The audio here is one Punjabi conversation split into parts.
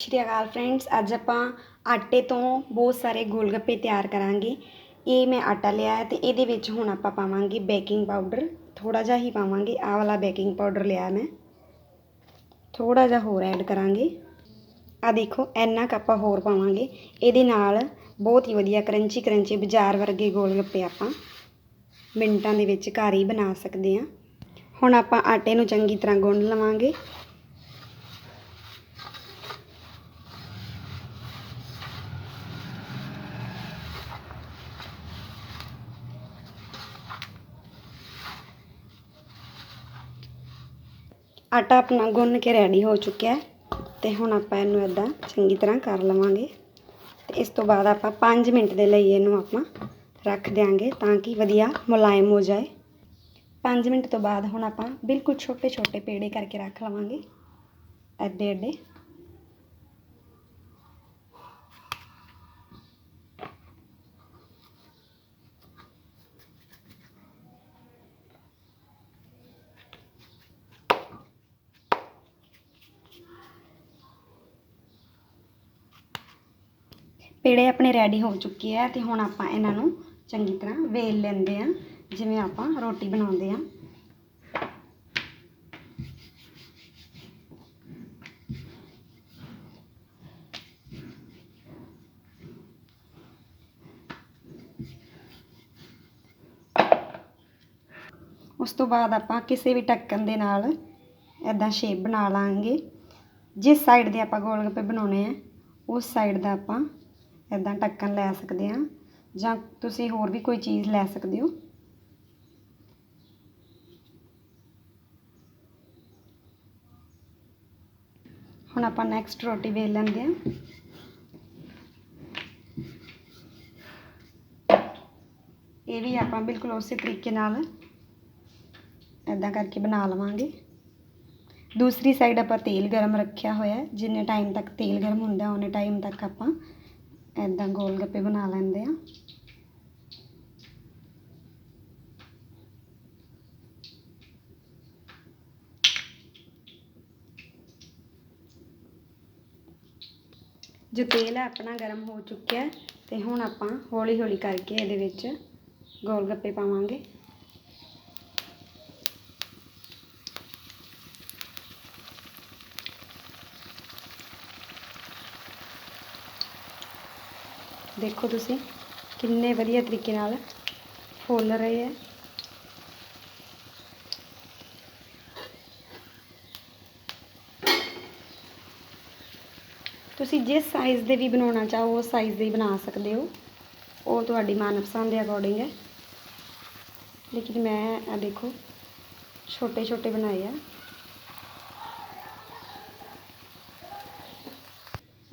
ਸ਼੍ਰੀ ਅਕਾਲ ਫਰੈਂਡਸ, ਅੱਜ ਆਪਾਂ ਆਟੇ ਤੋਂ ਬਹੁਤ ਸਾਰੇ ਗੋਲਗੱਪੇ ਤਿਆਰ ਕਰਾਂਗੇ। ਇਹ ਮੈਂ ਆਟਾ ਲਿਆ ਹੈ ਤੇ ਇਹਦੇ ਵਿੱਚ ਹੁਣ ਆਪਾਂ ਪਾਵਾਂਗੇ ਬੇਕਿੰਗ ਪਾਊਡਰ। ਥੋੜਾ ਜਿਹਾ ਹੀ ਪਾਵਾਂਗੇ, ਆਹ ਵਾਲਾ ਬੇਕਿੰਗ ਪਾਊਡਰ ਲਿਆ ਮੈਂ। ਥੋੜਾ ਜਿਹਾ ਹੋਰ ਐਡ ਕਰਾਂਗੇ। ਆ ਦੇਖੋ, ਇੰਨਾ ਕੁ ਆਪਾਂ ਹੋਰ ਪਾਵਾਂਗੇ। ਇਹਦੇ ਨਾਲ ਬਹੁਤ ਹੀ ਵਧੀਆ ਕਰੰਚੀ ਕਰੰਚੀ ਬਾਜ਼ਾਰ ਵਰਗੇ ਗੋਲਗੱਪੇ ਆਪਾਂ ਮਿੰਟਾਂ ਦੇ ਵਿੱਚ ਘਰ ਹੀ ਬਣਾ ਸਕਦੇ ਹਾਂ। ਹੁਣ ਆਪਾਂ ਆਟੇ ਨੂੰ ਚੰਗੀ ਤਰ੍ਹਾਂ ਗੁੰਨ ਲਵਾਂਗੇ। ਆਟਾ ਆਪਣਾ ਗੁੰਨ ਕੇ ਰੈਡੀ ਹੋ ਚੁੱਕਿਆ ਹੈ ਤੇ ਹੁਣ ਆਪਾਂ ਇਹਨੂੰ ਇਦਾਂ ਚੰਗੀ ਤਰ੍ਹਾਂ ਕਰ ਲਵਾਂਗੇ। ਤੇ ਇਸ ਤੋਂ ਬਾਅਦ ਆਪਾਂ 5 ਮਿੰਟ ਦੇ ਲਈ ਇਹਨੂੰ ਆਪਾਂ ਰੱਖ ਦਿਆਂਗੇ ਤਾਂ ਕਿ ਵਧੀਆ ਮੁਲਾਇਮ ਹੋ ਜਾਏ। 5 ਮਿੰਟ ਤੋਂ ਬਾਅਦ ਹੁਣ ਆਪਾਂ ਬਿਲਕੁਲ ਛੋਟੇ ਛੋਟੇ ਪੇੜੇ ਕਰਕੇ ਰੱਖ ਲਵਾਂਗੇ। ਐਡੇ ਐਡੇ ਪੇੜੇ ਆਪਣੇ ਰੈਡੀ ਹੋ ਚੁੱਕੇ ਹੈ ਅਤੇ ਹੁਣ ਆਪਾਂ ਇਹਨਾਂ ਨੂੰ ਚੰਗੀ ਤਰ੍ਹਾਂ ਵੇਲ ਲੈਂਦੇ ਆ, ਜਿਵੇਂ ਆਪਾਂ ਰੋਟੀ ਬਣਾਉਂਦੇ ਆ। ਉਸ ਤੋਂ ਬਾਅਦ ਆਪਾਂ ਕਿਸੇ ਵੀ ਢੱਕਣ ਦੇ ਨਾਲ ਐਦਾਂ ਸ਼ੇਪ ਬਣਾ ਲਾਂਗੇ। ਜਿਸ ਸਾਈਡ ਦੇ ਆਪਾਂ ਗੋਲ ਗੱਪੇ ਬਣਾਉਣੇ ਆ, ਉਸ ਸਾਈਡ ਦਾ ਆਪਾਂ ਇੱਦਾਂ ਢੱਕਣ ਲੈ ਸਕਦੇ ਹਾਂ ਜਾਂ ਤੁਸੀਂ ਹੋਰ ਵੀ ਕੋਈ ਚੀਜ਼ ਲੈ ਸਕਦੇ ਹੋ। ਹੁਣ ਆਪਾਂ ਨੈਕਸਟ ਰੋਟੀ ਵੇਲ ਲੈਂਦੇ ਹਾਂ। ਇਹ ਵੀ ਆਪਾਂ ਬਿਲਕੁਲ ਉਸੇ ਤਰੀਕੇ ਨਾਲ ਐਦਾਂ ਕਰਕੇ ਬਣਾ ਲਵਾਂਗੇ। ਦੂਸਰੀ ਸਾਈਡ ਆਪਾਂ ਤੇਲ ਗਰਮ ਰੱਖਿਆ ਹੋਇਆ ਜਿੰਨੇ ਟਾਈਮ ਤੱਕ ਤੇਲ ਗਰਮ ਹੁੰਦਾ ਉਹਨੇ ਟਾਈਮ ਤੱਕ ਆਪਾਂ ਐਦਾਂ ਗੋਲ ਗੱਪੇ ਬਣਾ ਲੈਂਦੇ ਆ। ਜੋ ਤੇਲ ਹੈ ਆਪਣਾ ਗਰਮ ਹੋ ਚੁੱਕਿਆ ਹੈ ਤੇ ਹੁਣ ਆਪਾਂ ਹੌਲੀ ਹੌਲੀ ਕਰਕੇ ਇਹਦੇ ਵਿੱਚ ਗੋਲ ਗੱਪੇ ਪਾਵਾਂਗੇ। ਦੇਖੋ ਤੁਸੀਂ ਕਿੰਨੇ ਵਧੀਆ ਤਰੀਕੇ ਨਾਲ ਫੁੱਲ ਰਹੇ ਹੈ ਤੁਸੀਂ ਜਿਸ ਸਾਈਜ਼ ਦੇ ਵੀ ਬਣਾਉਣਾ ਚਾਹੋ ਉਸ ਸਾਈਜ਼ ਦੇ ਹੀ ਬਣਾ ਸਕਦੇ ਹੋ ਉਹ ਤੁਹਾਡੀ ਮਨਪਸੰਦ ਦੇ ਅਕੋਰਡਿੰਗ ਹੈ ਲੇਕਿਨ ਮੈਂ ਆ ਦੇਖੋ ਛੋਟੇ ਛੋਟੇ ਬਣਾਏ ਆ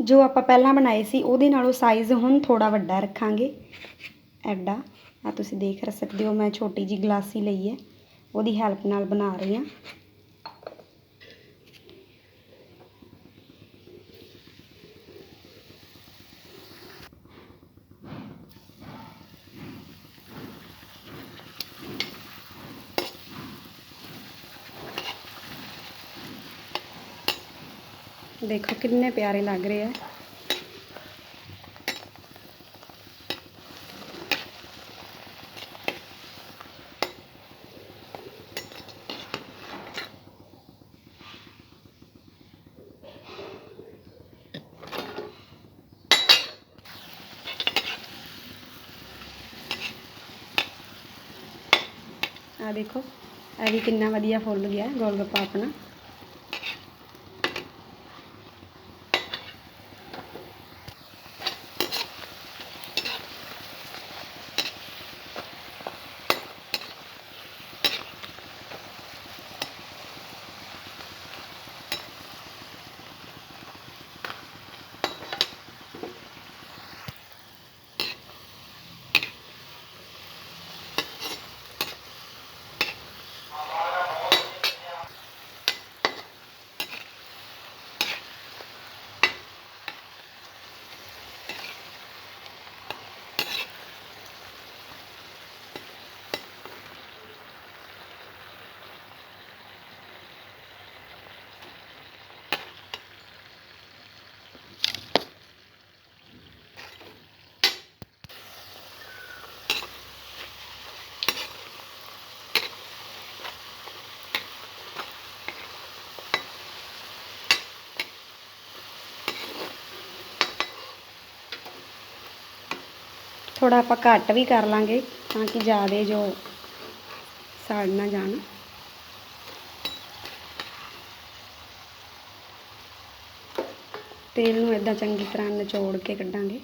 ਜੋ ਆਪਾਂ ਪਹਿਲਾਂ ਬਣਾਏ ਸੀ, ਉਹਦੇ ਨਾਲੋਂ ਸਾਈਜ਼ ਹੁਣ ਥੋੜਾ ਵੱਡਾ ਰੱਖਾਂਗੇ। ਐਡਾ। ਆ ਤੁਸੀਂ ਦੇਖ ਸਕਦੇ ਹੋ, ਮੈਂ ਛੋਟੀ ਜੀ ਗਲਾਸੀ ਲਈ ਹੈ। ਉਹਦੀ ਹੈਲਪ ਨਾਲ ਬਣਾ ਰਹੀ ਹਾਂ। ਦੇਖੋ ਕਿੰਨੇ ਪਿਆਰੇ ਲੱਗ ਰਹੇ ਆ। ਆ ਦੇਖੋ, ਇਹ ਵੀ ਕਿੰਨਾ ਵਧੀਆ ਫੁੱਲ ਗਿਆ ਗੋਲਗੱਪਾ ਆਪਣਾ। ਥੋੜਾ ਆਪਾਂ ਘੱਟ ਵੀ ਕਰ ਲਾਂਗੇ ਤਾਂ ਕਿ ਜ਼ਿਆਦੇ ਜੋ ਸੜ ਨਾ ਜਾਣ। ਤੇਲ ਨੂੰ ਇਦਾਂ ਚੰਗੀ ਤਰ੍ਹਾਂ ਨਿਚੋੜ ਕੇ ਕੱਢਾਂਗੇ।